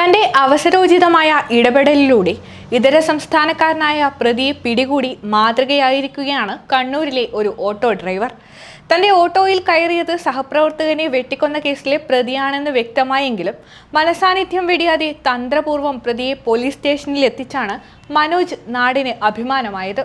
തന്റെ അവസരോചിതമായ ഇടപെടലിലൂടെ ഇതര സംസ്ഥാനക്കാരനായ പ്രതിയെ പിടികൂടി മാതൃകയായിരിക്കുകയാണ് കണ്ണൂരിലെ ഒരു ഓട്ടോ ഡ്രൈവർ. തന്റെ ഓട്ടോയിൽ കയറിയത് സഹപ്രവർത്തകനെ വെട്ടിക്കൊന്ന കേസിലെ പ്രതിയാണെന്ന് വ്യക്തമായെങ്കിലും മനസാന്നിധ്യം വെടിയാതെ തന്ത്രപൂർവം പ്രതിയെ പോലീസ് സ്റ്റേഷനിൽ എത്തിച്ചാണ് മനോജ് നാടിന് അഭിമാനമായത്.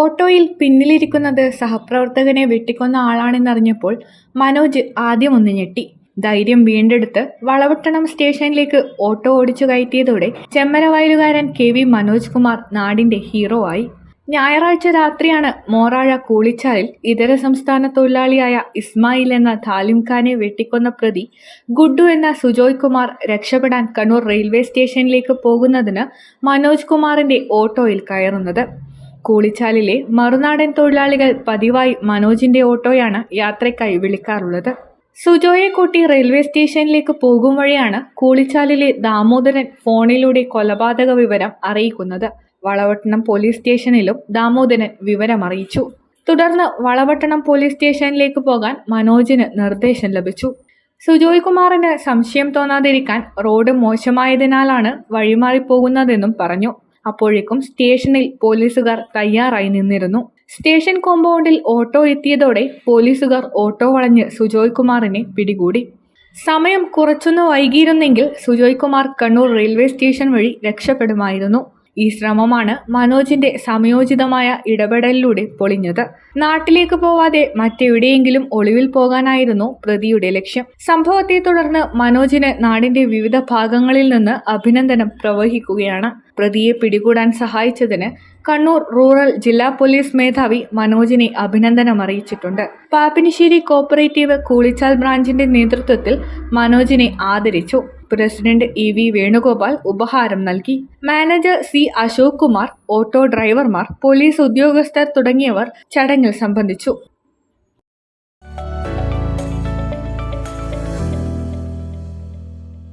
ഓട്ടോയിൽ പിന്നിലിരിക്കുന്നത് സഹപ്രവർത്തകനെ വെട്ടിക്കൊന്ന ആളാണെന്നറിഞ്ഞപ്പോൾ മനോജ് ആദ്യം ഒന്ന് ഞെട്ടി. ധൈര്യം വീണ്ടെടുത്ത് വളവട്ടണം സ്റ്റേഷനിലേക്ക് ഓട്ടോ ഓടിച്ചു കയറ്റിയതോടെ ചെമ്മരവയലുകാരൻ കെ വി മനോജ് കുമാർ നാടിന്റെ ഹീറോ ആയി. ഞായറാഴ്ച രാത്രിയാണ് മോറാഴ കൂളിച്ചാലിൽ ഇതര സംസ്ഥാന തൊഴിലാളിയായ ഇസ്മായിൽ എന്ന താലിംഖാനെ വെട്ടിക്കൊന്ന പ്രതി ഗുഡ്ഡു എന്ന സുജോയ് കുമാർ രക്ഷപ്പെടാൻ കണ്ണൂർ റെയിൽവേ സ്റ്റേഷനിലേക്ക് പോകുന്നതിന് മനോജ് കുമാറിന്റെ ഓട്ടോയിൽ കയറുന്നത്. കൂളിച്ചാലിലെ മറുനാടൻ തൊഴിലാളികൾ പതിവായി മനോജിന്റെ ഓട്ടോയാണ് യാത്രയ്ക്കായി വിളിക്കാറുള്ളത്. സുജോയെ കൂട്ടി റെയിൽവേ സ്റ്റേഷനിലേക്ക് പോകും വഴിയാണ് കൂളിച്ചാലിലെ ദാമോദരൻ ഫോണിലൂടെ കൊലപാതക വിവരം അറിയിക്കുന്നത്. വളവട്ടണം പോലീസ് സ്റ്റേഷനിലും ദാമോദരൻ വിവരം അറിയിച്ചു തുടർന്ന് വളവട്ടണം പോലീസ് സ്റ്റേഷനിലേക്ക് പോകാൻ മനോജിന് നിർദ്ദേശം ലഭിച്ചു. സുജോയ് കുമാറിന് സംശയം തോന്നാതിരിക്കാൻ റോഡ് മോശമായതിനാലാണ് വഴിമാറിപ്പോകുന്നതെന്നും പറഞ്ഞു. അപ്പോഴേക്കും സ്റ്റേഷനിൽ പോലീസുകാർ തയ്യാറായി നിന്നിരുന്നു. സ്റ്റേഷൻ കോമ്പൗണ്ടിൽ ഓട്ടോ എത്തിയതോടെ പോലീസുകാർ ഓട്ടോ വളഞ്ഞ് സുജോയ് കുമാറിനെ പിടികൂടി. സമയം കുറച്ചൊന്ന് വൈകിയിരുന്നെങ്കിൽ സുജോയ് കുമാർ കണ്ണൂർ റെയിൽവേ സ്റ്റേഷൻ വഴി രക്ഷപ്പെടുമായിരുന്നു. ഈ ശ്രമമാണ് മനോജിന്റെ സമയോചിതമായ ഇടപെടലിലൂടെ പൊളിഞ്ഞത്. നാട്ടിലേക്ക് പോവാതെ മറ്റെവിടെയെങ്കിലും ഒളിവിൽ പോകാനായിരുന്നു പ്രതിയുടെ ലക്ഷ്യം. സംഭവത്തെ തുടർന്ന് മനോജിന് നാടിന്റെ വിവിധ ഭാഗങ്ങളിൽ നിന്ന് അഭിനന്ദനം പ്രവഹിക്കുകയാണ്. പ്രതിയെ പിടികൂടാൻ സഹായിച്ചതിന് കണ്ണൂർ റൂറൽ ജില്ലാ പോലീസ് മേധാവി മനോജിനെ അഭിനന്ദനം അറിയിച്ചിട്ടുണ്ട്. പാപ്പിനിശ്ശേരി കോപ്പറേറ്റീവ് കൂളിച്ചാൽ ബ്രാഞ്ചിന്റെ നേതൃത്വത്തിൽ മനോജിനെ ആദരിച്ചു. പ്രസിഡന്റ് ഇ വി വേണുഗോപാൽ ഉപഹാരം നൽകി. Manager C Ashok Kumar auto ഡ്രൈവർമാർ പോലീസ് ഉദ്യോഗസ്ഥർ തുടങ്ങിയവർ ചടങ്ങിൽ സംബന്ധിച്ചു.